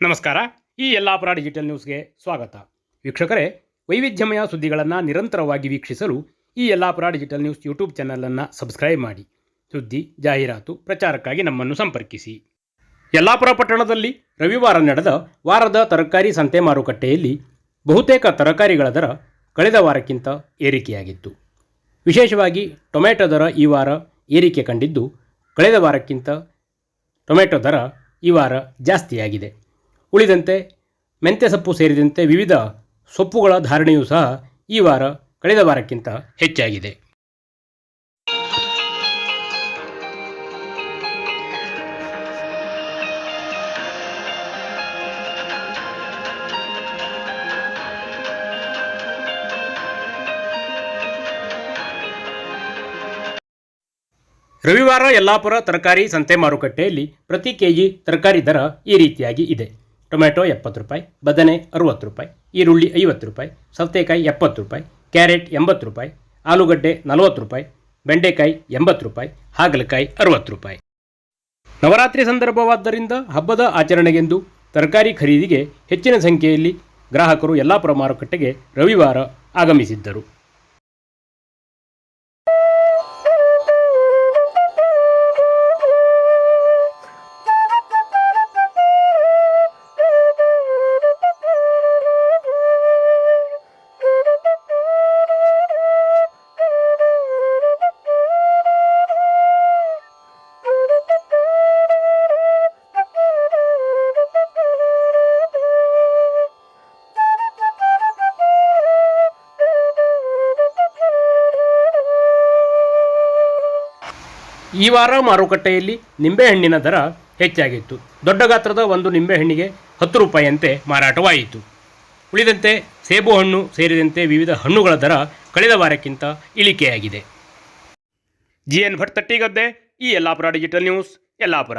ನಮಸ್ಕಾರ. ಈ ಯಲ್ಲಾಪುರ ಡಿಜಿಟಲ್ ನ್ಯೂಸ್ಗೆ ಸ್ವಾಗತ. ವೀಕ್ಷಕರೇ, ವೈವಿಧ್ಯಮಯ ಸುದ್ದಿಗಳನ್ನು ನಿರಂತರವಾಗಿ ವೀಕ್ಷಿಸಲು ಈ ಯಲ್ಲಾಪುರ ಡಿಜಿಟಲ್ ನ್ಯೂಸ್ ಯೂಟ್ಯೂಬ್ ಚಾನಲನ್ನು ಸಬ್ಸ್ಕ್ರೈಬ್ ಮಾಡಿ. ಸುದ್ದಿ, ಜಾಹೀರಾತು, ಪ್ರಚಾರಕ್ಕಾಗಿ ನಮ್ಮನ್ನು ಸಂಪರ್ಕಿಸಿ. ಯಲ್ಲಾಪುರ ಪಟ್ಟಣದಲ್ಲಿ ರವಿವಾರ ನಡೆದ ವಾರದ ತರಕಾರಿ ಸಂತೆ ಮಾರುಕಟ್ಟೆಯಲ್ಲಿ ಬಹುತೇಕ ತರಕಾರಿಗಳ ದರ ಕಳೆದ ವಾರಕ್ಕಿಂತ ಏರಿಕೆಯಾಗಿತ್ತು. ವಿಶೇಷವಾಗಿ ಟೊಮೆಟೊ ದರ ಈ ವಾರ ಏರಿಕೆ ಕಂಡಿದ್ದು, ಕಳೆದ ವಾರಕ್ಕಿಂತ ಟೊಮೆಟೊ ದರ ಈ ವಾರ ಜಾಸ್ತಿಯಾಗಿದೆ. ಉಳಿದಂತೆ ಮೆಂತ್ಯ ಸೊಪ್ಪು ಸೇರಿದಂತೆ ವಿವಿಧ ಸೊಪ್ಪುಗಳ ಧಾರಣೆಯೂ ಸಹ ಈ ವಾರ ಕಳೆದ ವಾರಕ್ಕಿಂತ ಹೆಚ್ಚಾಗಿದೆ. ರವಿವಾರ ಯಲ್ಲಾಪುರ ತರಕಾರಿ ಸಂತೆ ಮಾರುಕಟ್ಟೆಯಲ್ಲಿ ಪ್ರತಿ ಕೆಜಿ ತರಕಾರಿ ದರ ಈ ರೀತಿಯಾಗಿ ಇದೆ. ಟೊಮೆಟೊ ಎಪ್ಪತ್ತು ರೂಪಾಯಿ, ಬದನೆ ಅರುವತ್ತು ರೂಪಾಯಿ, ಈರುಳ್ಳಿ ಐವತ್ತು ರೂಪಾಯಿ, ಸೌತೆಕಾಯಿ ಎಪ್ಪತ್ತು ರೂಪಾಯಿ, ಕ್ಯಾರೆಟ್ ಎಂಬತ್ತು ರೂಪಾಯಿ, ಆಲೂಗಡ್ಡೆ ನಲವತ್ತು ರೂಪಾಯಿ, ಬೆಂಡೆಕಾಯಿ ಎಂಬತ್ತು ರೂಪಾಯಿ, ಹಾಗಲಕಾಯಿ ಅರುವತ್ತು ರೂಪಾಯಿ. ನವರಾತ್ರಿ ಸಂದರ್ಭವಾದ್ದರಿಂದ ಹಬ್ಬದ ಆಚರಣೆಗೆಂದು ತರಕಾರಿ ಖರೀದಿಗೆ ಹೆಚ್ಚಿನ ಸಂಖ್ಯೆಯಲ್ಲಿ ಗ್ರಾಹಕರು ಯಲ್ಲಾಪುರ ಮಾರುಕಟ್ಟೆಗೆ ರವಿವಾರ ಆಗಮಿಸಿದ್ದರು. ಈ ವಾರ ಮಾರುಕಟ್ಟೆಯಲ್ಲಿ ನಿಂಬೆಹಣ್ಣಿನ ದರ ಹೆಚ್ಚಾಗಿತ್ತು. ದೊಡ್ಡ ಗಾತ್ರದ ಒಂದು ನಿಂಬೆಹಣ್ಣಿಗೆ ಹತ್ತು ರೂಪಾಯಿಯಂತೆ ಮಾರಾಟವಾಯಿತು. ಉಳಿದಂತೆ ಸೇಬು ಹಣ್ಣು ಸೇರಿದಂತೆ ವಿವಿಧ ಹಣ್ಣುಗಳ ದರ ಕಳೆದ ವಾರಕ್ಕಿಂತ ಇಳಿಕೆಯಾಗಿದೆ. ಜಿ ಎನ್ ಭಟ್ ತಟ್ಟಿಗದ್ದೆ, ಈ Yellapur digital news, Yellapur.